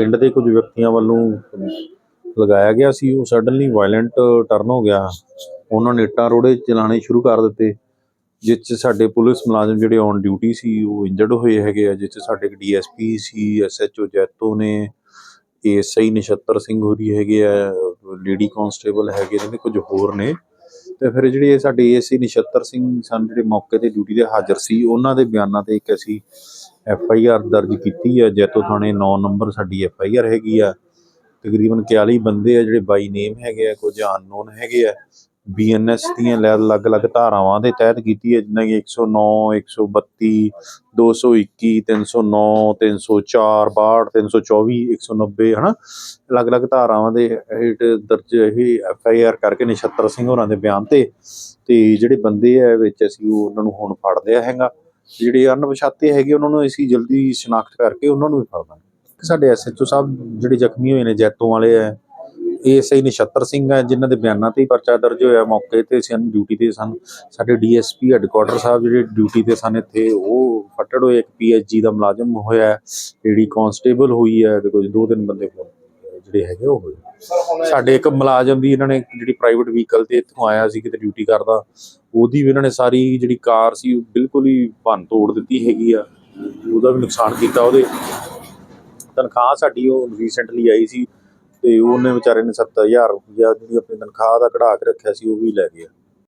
ਪਿੰਡ ਦੇ ਕੁਝ ਵਿਅਕਤੀਆਂ ਵੱਲੋਂ ਲਗਾਇਆ ਗਿਆ ਸੀ, ਉਹ ਸਡਨਲੀ ਵਾਇਲੈਂਟ ਟਰਨ ਹੋ ਗਿਆ। ਉਹਨਾਂ ਨੇ ਇੱਟਾਂ ਰੋੜੇ ਚਲਾਣੇ ਸ਼ੁਰੂ ਕਰ ਦਿੱਤੇ, ਜਿਸ 'ਚ ਸਾਡੇ ਪੁਲਿਸ ਮੁਲਾਜ਼ਮ ਜਿਹੜੇ ਔਨ ਡਿਊਟੀ ਸੀ, ਉਹ ਇੰਜਰਡ ਹੋਏ ਹੈਗੇ ਆ, ਜਿਸ 'ਚ ਸਾਡੇ ਡੀਐਸਪੀ ਸੀ ਐਸਐਚਓ ਜੈਤੋ ਨੇ ਏਐਸਆਈ ਨਛੱਤਰ ਸਿੰਘ ਹੋਰੀ ਹੈਗੇ ਆ ਲੇਡੀ ਕਾਂਸਟੇਬਲ ਹੈਗੇ ਨੇ, ਕੁਝ ਹੋਰ ਨੇ। ਤੇ ਫਿਰ ਜਿਹੜੇ ਸਾਡੇ ਏਐਸਆਈ ਨਛੱਤਰ ਸਿੰਘ ਸਨ ਜਿਹੜੇ ਮੌਕੇ ਤੇ ਡਿਊਟੀ ਦੇ ਹਾਜ਼ਰ ਸੀ, ਉਹਨਾਂ ਦੇ ਬਿਆਨਾਂ ਤੇ ਇੱਕ ਅਸੀਂ ਐਫ ਆਈ ਆਰ ਦਰਜ ਕੀਤੀ ਹੈ ਜੈਤੋ ਥਾਣੇ 9 ਨੰਬਰ ਸਾਡੀ ਐਫ ਆਈ ਆਰ ਹੈਗੀ ਆ। ਤਕਰੀਬਨ 41 ਬੰਦੇ ਆ ਜਿਹੜੇ ਬਾਈ ਨੇਮ ਹੈਗੇ ਆ, ਕੁਝ ਅਨਨੋਨ ਹੈਗੇ ਆ। ਬੀਐਨਐਸ ਦੀਆਂ ਅਲੱਗ-ਅਲੱਗ ਧਾਰਾਵਾਂ ਦੇ ਤਹਿਤ ਕੀਤੀ ਹੈ, ਜਿੱਦਾਂ ਕਿ 109 132 221 309 304 62 324 190 ਹਨਾ? ਅਲੱਗ-ਅਲੱਗ ਧਾਰਾਵਾਂ ਦੇ ਹੇਠ ਦਰਜ ਇਹ ਐਫ ਆਈ ਆਰ ਕਰਕੇ ਨਛੱਤਰ ਸਿੰਘ ਹੋਰਾਂ ਦੇ ਬਿਆਨ ਤੇ ਤੇ ਜਿਹੜੇ ਬੰਦੇ ਆ ਵਿੱਚ ਅਸੀਂ ਉਹਨਾਂ ਨੂੰ ਹੁਣ ਫੜ ਲਿਆ ਹੈਗਾ। ਜਿਹੜੇ ਅਣਪਛਾਤੇ ਹੈਗੇ, ਉਹਨਾਂ ਨੂੰ ਅਸੀਂ ਜਲਦੀ ਸ਼ਨਾਖਤ ਕਰਕੇ ਉਹਨਾਂ ਨੂੰ ਵੀ ਫੜ ਦਾਂਗੇ ਸਾਡੇ ਐਸਐਚਓ ਸਾਹਿਬ ਜਿਹੜੇ ਜ਼ਖਮੀ ਹੋਏ ਨੇ, ਜੈਤੋਂ ਵਾਲੇ ਆ ਏਐਸਆਈ ਨਛੱਤਰ ਸਿੰਘ ਹੈ ਜਿਨ੍ਹਾਂ ਦੇ ਬਿਆਨਾਂ ਤੇ ਹੀ ਪਰਚਾ ਦਰਜ ਹੋਇਆ ਮੌਕੇ ਤੇ। ਸਨ ਡਿਊਟੀ ਤੇ ਸਨ। ਸਾਡੇ ਡੀਐਸਪੀ ਹੈੱਡਕੁਆਟਰ ਸਾਹਿਬ ਜਿਹੜੇ ਡਿਊਟੀ ਤੇ ਸਨ ਇੱਥੇ, ਉਹ ਫੱਟੜ ਹੋਏ। ਇੱਕ ਪੀਐਚਜੀ ਦਾ ਮੁਲਾਜ਼ਮ ਹੋਇਆ, ਜਿਹੜੀ ਕਾਂਸਟੇਬਲ ਹੋਈ ਹੈ ਤੇ ਕੁਝ ਦੋ ਤਿੰਨ ਬੰਦੇ ਹੋਰ ਜਿਹੜੇ ਹੈਗੇ ਉਹ ਹੋਏ। ਸਾਡੇ ਇੱਕ ਮੁਲਾਜ਼ਮ ਦੀ ਇਹਨਾਂ ਨੇ, ਜਿਹੜੀ ਪ੍ਰਾਈਵੇਟ ਵਹੀਕਲ ਤੇ ਇੱਥੋਂ ਆਇਆ ਸੀ, ਕਿਤੇ ਡਿਊਟੀ ਕਰਦਾ, ਉਹਦੀ ਵੀ ਇਹਨਾਂ ਨੇ ਸਾਰੀ ਜਿਹੜੀ ਕਾਰ ਸੀ, ਉਹ ਬਿਲਕੁਲ ਹੀ ਭੰਨ ਤੋੜ ਦਿੱਤੀ ਹੈਗੀ ਆ। ਉਹਦਾ ਵੀ ਨੁਕਸਾਨ ਕੀਤਾ ਉਹਦੇ। ਤਨਖਾਹ ਸਾਡੀ ਉਹ ਰੀਸੈਂਟਲੀ ਆਈ ਸੀ। ਤੇ ਉਹਨੇ ਵਿਚਾਰੇ ਨੇ 7000 ਰੁਪਇਆ ਜਿਹੜੀ ਆਪਣੀ ਤਨਖਾਹ ਦਾ ਕਢਾ ਕੇ ਰੱਖਿਆ ਸੀ, ਉਹ ਵੀ ਲੈ ਗਿਆ।